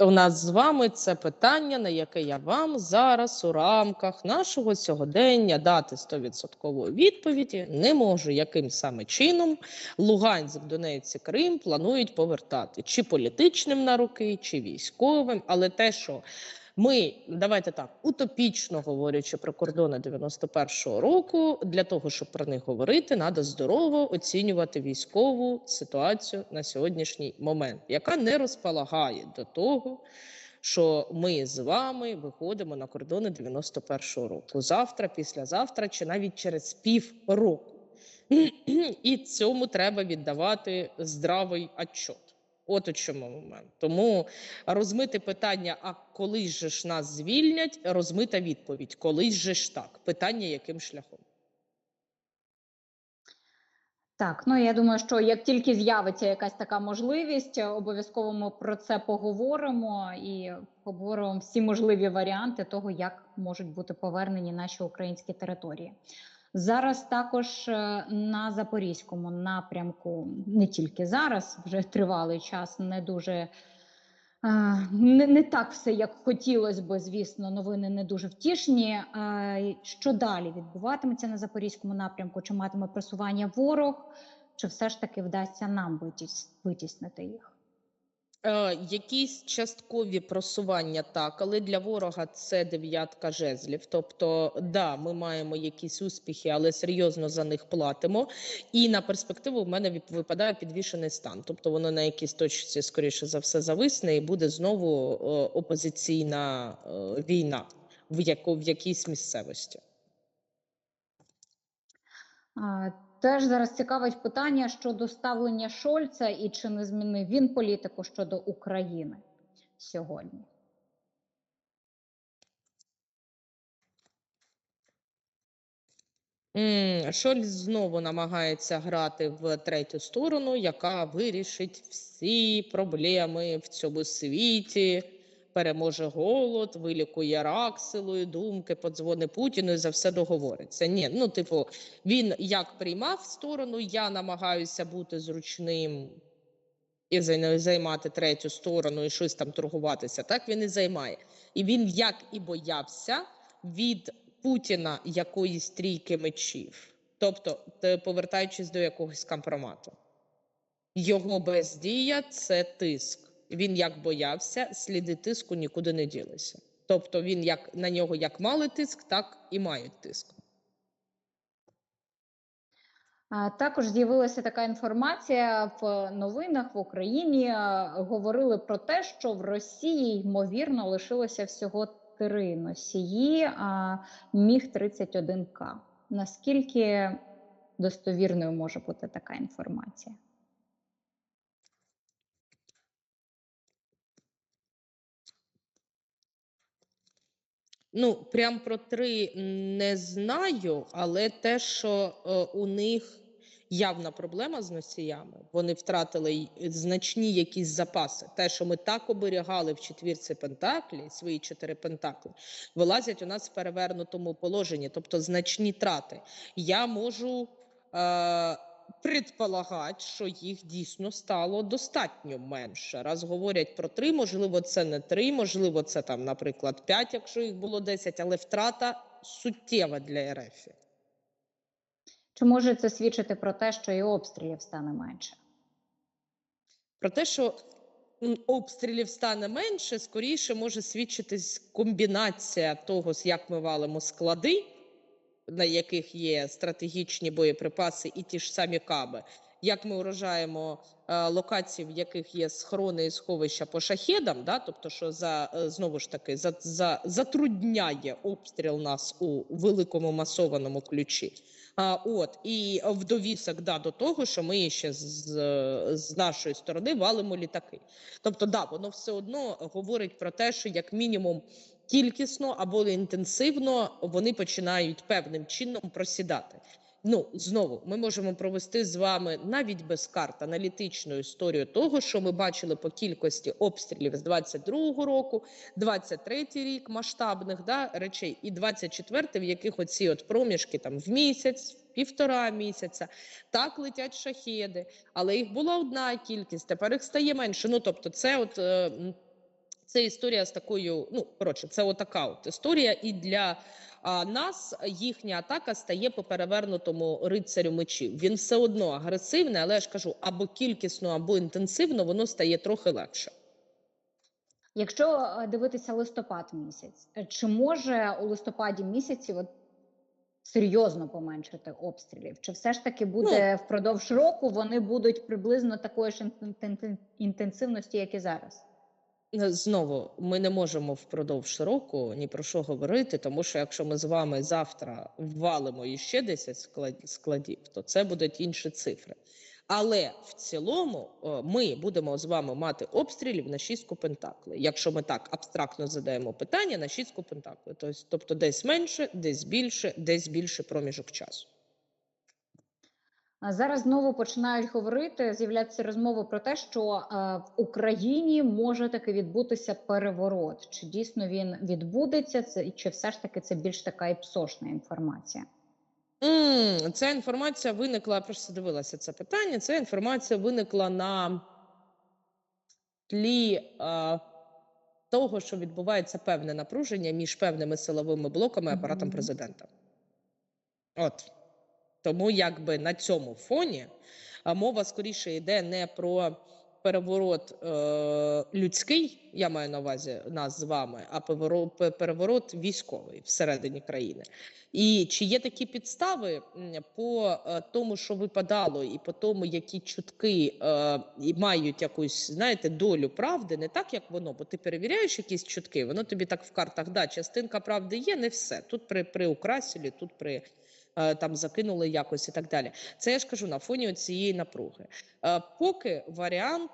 У нас з вами це питання, на яке я вам зараз у рамках нашого сьогодення дати 100% відповіді не можу, яким саме чином Луганськ, Донець Крим планують повертати? Чи політичним на руки, чи військовим, але те, що ми давайте так утопічно говорячи про кордони 91-го року, для того, щоб про них говорити, треба здорово оцінювати військову ситуацію на сьогоднішній момент, яка не розполагає до того, що ми з вами виходимо на кордони 91-го року. Завтра, післязавтра, чи навіть через пів року. І цьому треба віддавати здравий отчет. От у чому момент. Тому розмити питання: а коли же ж нас звільнять? Розмита відповідь: колись же ж так. Питання яким шляхом? Так, ну я думаю, що як тільки з'явиться якась така можливість, обов'язково ми про це поговоримо і обговоримо всі можливі варіанти того, як можуть бути повернені наші українські території. Зараз також е, на запорізькому напрямку, не тільки зараз, вже тривалий час, не дуже е, не, не так все, як хотілося би, звісно, новини не дуже втішні. Е, Що далі відбуватиметься на запорізькому напрямку? Чи матиме просування ворог, чи все ж таки вдасться нам витіснити їх? Е, якісь часткові просування так, але для ворога це дев'ятка жезлів. Тобто, да, ми маємо якісь успіхи, але серйозно за них платимо. І на перспективу в мене випадає підвішений стан. Тобто воно на якійсь точці, скоріше за все, зависне, і буде знову е, опозиційна е, війна в яко в якійсь місцевості. А, Теж зараз цікавить питання щодо ставлення Шольца і чи не змінив він політику щодо України сьогодні. Шольц знову намагається грати в третю сторону, яка вирішить всі проблеми в цьому світі, переможе голод, вилікує рак силою думки, подзвони Путіну і за все договориться. Ні, ну типу, він як приймав сторону, я намагаюся бути зручним і займати третю сторону і щось там торгуватися. Так він і займає. І він, як і боявся, від Путіна якоїсь трійки мечів, тобто повертаючись до якогось компромату. Його бездія це тиск. Він як боявся, сліди тиску нікуди не ділися. Тобто він як на нього як мали тиск, так і мають тиск. Також з'явилася така інформація в новинах в Україні. Говорили про те, що в Росії ймовірно лишилося всього три носії а, Міг 31 к Наскільки достовірною може бути така інформація? Ну, прям про три не знаю, але те, що е, у них явна проблема з носіями, вони втратили значні якісь запаси. Те, що ми так оберігали в четвірці Пентаклі, свої чотири пентакли, вилазять у нас в перевернутому положенні, тобто значні трати. Я можу е, предполагати, що їх дійсно стало достатньо менше. Раз говорять про три, можливо, це не три, можливо, це там, наприклад, п'ять, якщо їх було 10, але втрата суттєва для РФ. Чи може це свідчити про те, що і обстрілів стане менше? Про те, що обстрілів стане менше, скоріше може свідчитись комбінація того, як ми валимо склади, на яких є стратегічні боєприпаси, і ті ж самі каби. Як ми вражаємо е, локації, в яких є схорони і сховища по шахедам, да, тобто, що за е, знову ж таки за, за, затрудняє обстріл нас у великому масованому ключі. А, от і в довісок да, до того, що ми ще з, з нашої сторони валимо літаки. Тобто, да, воно все одно говорить про те, що як мінімум кількісно або інтенсивно вони починають певним чином просідати. Ну знову ми можемо провести з вами навіть без карт аналітичну історію того, що ми бачили по кількості обстрілів з 22-го року, 23-й рік масштабних да, речей, і 24-й, в яких оці от проміжки там в місяць, півтора місяця. Так летять шахеди, але їх була одна кількість, тепер їх стає менше. Ну тобто, це от. Е, Це історія з такою. Ну коротше, це отака от історія, і для а, нас їхня атака стає по перевернутому рицарю мечів. Він все одно агресивний, але я ж кажу, або кількісно, або інтенсивно, воно стає трохи легше. Якщо е, дивитися листопад місяць, чи може у листопаді місяці от серйозно поменшити обстрілів? Чи все ж таки буде впродовж року вони будуть приблизно такої ж інтенсивності, як і зараз? Е, Знову ми не можемо впродовж року ні про що говорити, тому що якщо ми з вами завтра ввалимо іще 10 склад- складів, то це будуть інші цифри. Але в цілому е, ми будемо з вами мати обстрілів на шістку пентаклей. Якщо ми так абстрактно задаємо питання на шістку пентаклей, тобто, тобто десь менше, десь більше, десь більше проміжок часу. Зараз знову починають говорити, з'являються розмови про те, що е, в Україні може таки відбутися переворот. Чи дійсно він відбудеться? Це чи все ж таки це більш така і псошна інформація? М, Ця інформація виникла, я просто дивилася це питання. Ця інформація виникла на тлі е, того, що відбувається певне напруження між певними силовими блоками і апаратом Мгм. президента. От. Тому якби на цьому фоні мова скоріше йде не про переворот е, людський, я маю на увазі нас з вами, а переворот, військовий всередині країни. І чи є такі підстави по е, тому, що випадало, і по тому, які чутки е, і мають якусь, знаєте, долю правди, не так, як воно, бо ти перевіряєш якісь чутки, воно тобі так в картах, да, частинка правди є, не все. Тут при, при украсілі, тут при там закинули якось і так далі. Це я ж кажу на фоні цієї напруги. Е, Поки варіант.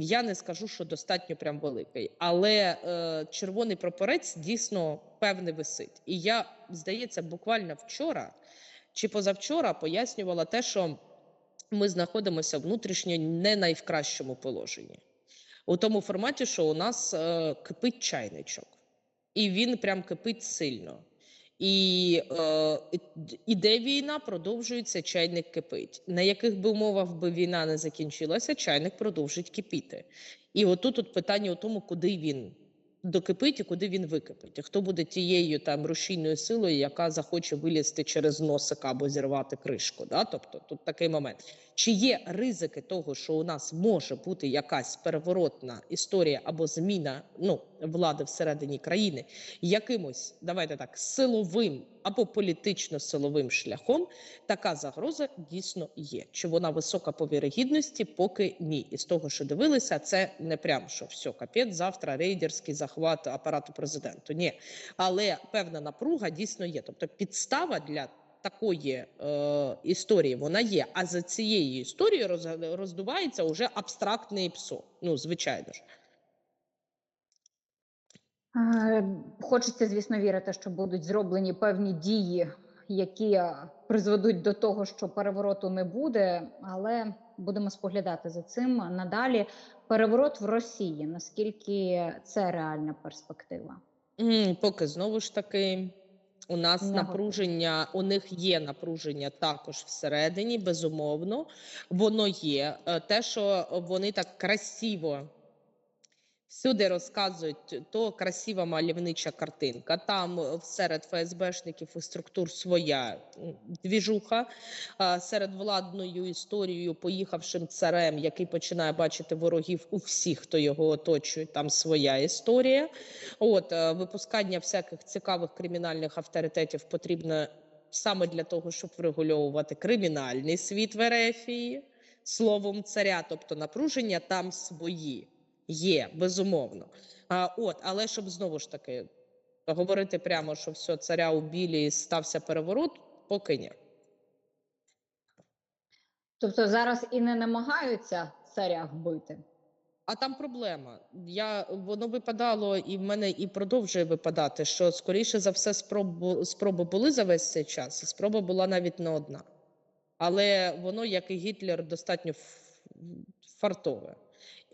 Я не скажу, що достатньо прям великий, але е, червоний прапорець дійсно певний висить. І я, здається, буквально вчора чи позавчора пояснювала те, що ми знаходимося внутрішньо не найкращому положенні. У тому форматі, що у нас е, кипить чайничок, і він прям кипить сильно. І е, іде війна, продовжується, чайник кипить. На яких би умовах би війна не закінчилася, чайник продовжить кипіти. І отут от питання у тому, куди він докипить і куди він википить. І хто буде тією там рушійною силою, яка захоче вилізти через носик або зірвати кришку. Да? Тобто тут такий момент. Чи є ризики того, що у нас може бути якась переворотна історія або зміна ну, влади всередині країни якимось, давайте так, силовим або політично-силовим шляхом, така загроза дійсно є. Чи вона висока по вірогідності? Поки ні. І з того, що дивилися, це не прям що все, капець, завтра рейдерський захват апарату президенту. Ні, але певна напруга дійсно є. Тобто підстава для такої е, історії вона є. А за цією історією роз- роздувається уже абстрактне ПСО. Ну, звичайно ж. Хочеться, звісно, вірити, що будуть зроблені певні дії, які призведуть до того, що перевороту не буде, але будемо споглядати за цим надалі. Переворот в Росії. Наскільки це реальна перспектива? М, Поки знову ж таки. У нас Не напруження, у них є напруження також всередині, безумовно, воно є. Е, Те, що вони так красиво всюди розказують, то красива мальовнича картинка. Там е, серед ФСБшників і структур своя двіжуха, серед владною історією, поїхавшим царем, який починає бачити ворогів у всіх, хто його оточує, там своя історія. От е, випускання всяких цікавих кримінальних авторитетів потрібно саме для того, щоб врегульовувати кримінальний світ в Ерефії, словом царя, тобто напруження там свої є, безумовно. А, от, але щоб знову ж таки говорити прямо, що все, царя убілі і стався переворот, поки ні. Тобто зараз і не намагаються царя вбити. А там проблема. Я воно випадало, і в мене і продовжує випадати, що скоріше за все спробу, спроби були за весь цей час. і Спроба була навіть не одна. Але воно, як і Гітлер, достатньо фартове.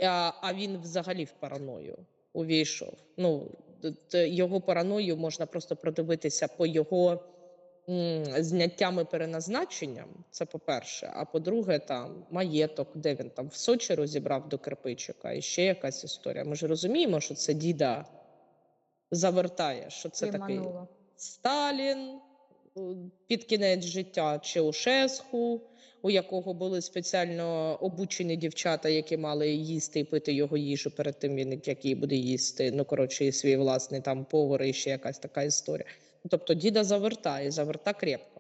А, а він взагалі в параною увійшов. Ну, його параною можна просто продивитися по його зняттям і переназначенням. Це по-перше. А по-друге, там маєток, де він там в Сочі розібрав до кирпичика, і ще якась історія. Ми ж розуміємо, що це діда завертає, що це такий Сталін е, під кінець життя, чи Ушесху, у якого були спеціально обучені дівчата, які мали їсти і пити його їжу перед тим, він як її буде їсти. Ну коротше, і свій власний там повар, і ще якась така історія. Тобто діда завертає, заверта крепко.